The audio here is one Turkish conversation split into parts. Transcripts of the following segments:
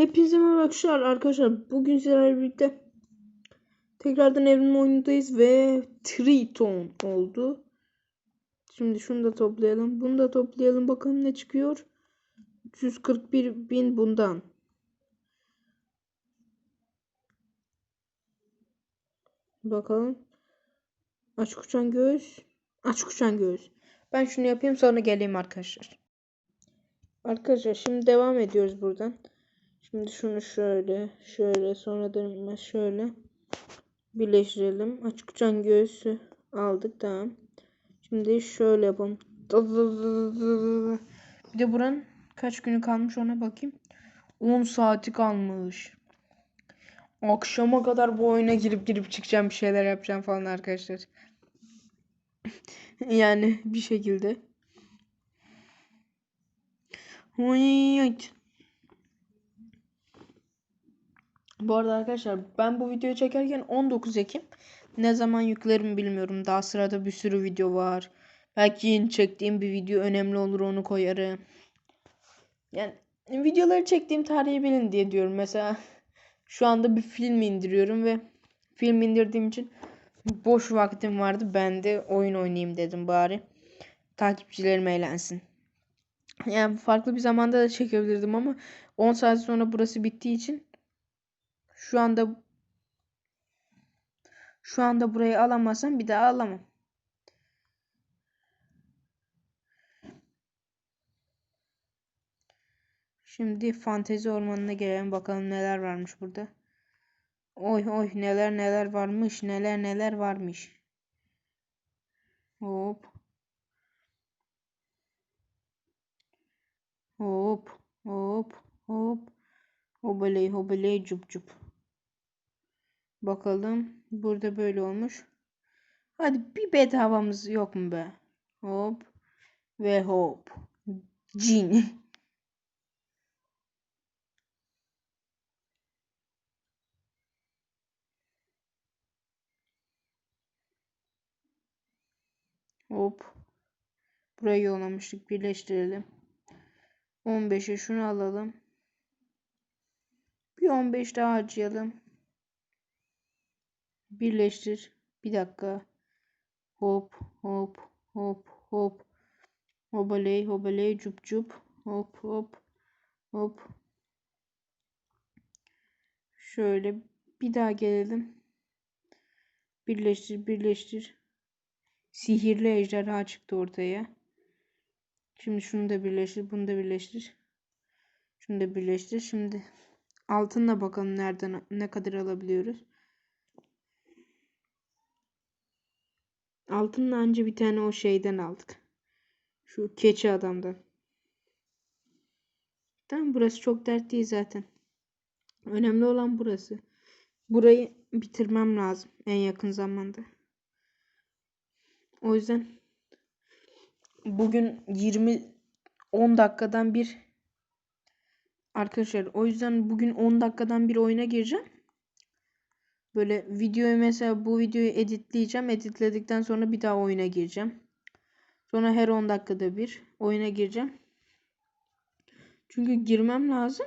Hepinize merhaba arkadaşlar. Arkadaşlar bugün sizlerle birlikte tekrardan evrim oyundayız ve Triton oldu. Şimdi şunu da toplayalım. Bunu da toplayalım. Bakalım ne çıkıyor. 341 bin bundan. Bakalım. Aç uçan göğüs. Aç uçan göğüs. Ben şunu yapayım sonra geleyim arkadaşlar. Arkadaşlar şimdi devam ediyoruz buradan. Şimdi şunu şöyle, şöyle, sonra da şöyle birleştirelim. Açık uçan göğsü aldık tamam. Şimdi şöyle yapalım. Bir de buranın kaç günü kalmış ona bakayım. 10 saati kalmış. Akşama kadar bu oyuna girip girip çıkacağım bir şeyler yapacağım falan arkadaşlar. yani bir şekilde. Oy, Bu arada arkadaşlar ben bu videoyu çekerken 19 Ekim. Ne zaman yüklerim bilmiyorum. Daha sırada bir sürü video var. Belki yeni çektiğim bir video önemli olur onu koyarım. Yani videoları çektiğim tarihi bilin diye diyorum. Mesela şu anda bir film indiriyorum ve film indirdiğim için boş vaktim vardı. Ben de oyun oynayayım dedim bari. Takipçilerim eğlensin. Yani farklı bir zamanda da çekebilirdim ama 10 saat sonra burası bittiği için şu anda şu anda burayı alamazsam bir daha alamam. Şimdi fantezi ormanına gelelim bakalım neler varmış burada. Oy oy neler neler varmış neler neler varmış. Hop. Hop hop hop. Hobaley hobaley cup cup. Bakalım. Burada böyle olmuş. Hadi bir bedavamız yok mu be? Hop. Ve hop. Cin. Hop. Burayı yollamıştık. Birleştirelim. 15'e şunu alalım. Bir 15 daha harcayalım. Birleştir. Bir dakika. Hop hop hop hop. Hobaley hobaley cup cup. Hop hop hop. Şöyle bir daha gelelim. Birleştir birleştir. Sihirli ejderha çıktı ortaya. Şimdi şunu da birleştir. Bunu da birleştir. Şunu da birleştir. Şimdi altınla bakalım nereden ne kadar alabiliyoruz. Altınla anca bir tane o şeyden aldık. Şu keçi adamdan. Tamam burası çok dert değil zaten. Önemli olan burası. Burayı bitirmem lazım en yakın zamanda. O yüzden bugün 20 10 dakikadan bir arkadaşlar o yüzden bugün 10 dakikadan bir oyuna gireceğim. Böyle videoyu mesela bu videoyu editleyeceğim. Editledikten sonra bir daha oyuna gireceğim. Sonra her 10 dakikada bir oyuna gireceğim. Çünkü girmem lazım.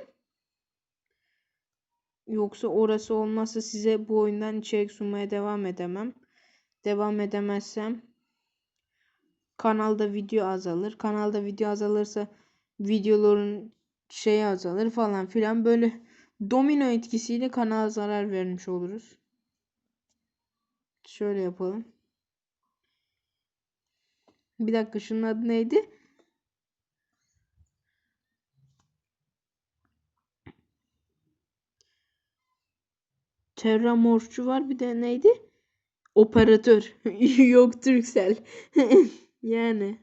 Yoksa orası olmazsa size bu oyundan içerik sunmaya devam edemem. Devam edemezsem kanalda video azalır. Kanalda video azalırsa videoların şeyi azalır falan filan böyle domino etkisiyle kanala zarar vermiş oluruz. Şöyle yapalım. Bir dakika şunun adı neydi? Terramorçu var bir de neydi? Operatör. Yok Türksel. yani.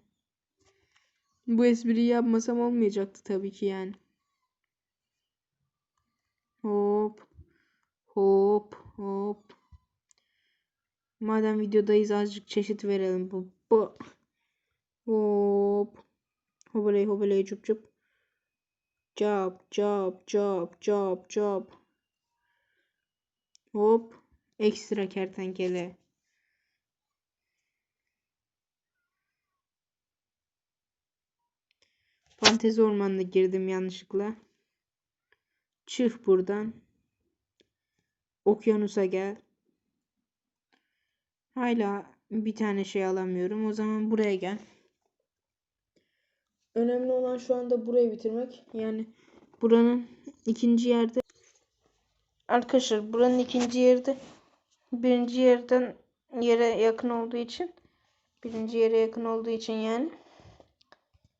Bu espriyi yapmasam olmayacaktı tabii ki yani. Hop. Hop. Hop. Madem videodayız azıcık çeşit verelim. Bu. bu. Hop. Hobalay hobalay cup cup. Cap cap cap cap cap. Hop. Ekstra kertenkele. Fantezi ormanına girdim yanlışlıkla. Çık buradan. Okyanusa gel. Hala bir tane şey alamıyorum. O zaman buraya gel. Önemli olan şu anda burayı bitirmek. Yani buranın ikinci yerde Arkadaşlar buranın ikinci yerde birinci yerden yere yakın olduğu için birinci yere yakın olduğu için yani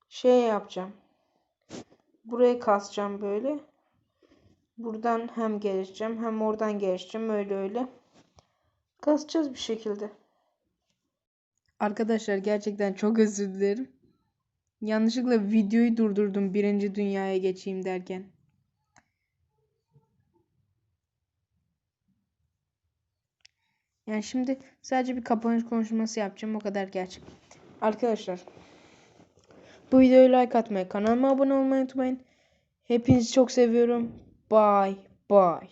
şey yapacağım. Burayı kasacağım böyle. Buradan hem gelişeceğim hem oradan gelişeceğim öyle öyle. Kasacağız bir şekilde. Arkadaşlar gerçekten çok özür dilerim. Yanlışlıkla videoyu durdurdum birinci dünyaya geçeyim derken. Yani şimdi sadece bir kapanış konuşması yapacağım o kadar gerçek. Arkadaşlar bu videoyu like atmayı, kanalıma abone olmayı unutmayın. Hepinizi çok seviyorum. Bye bye.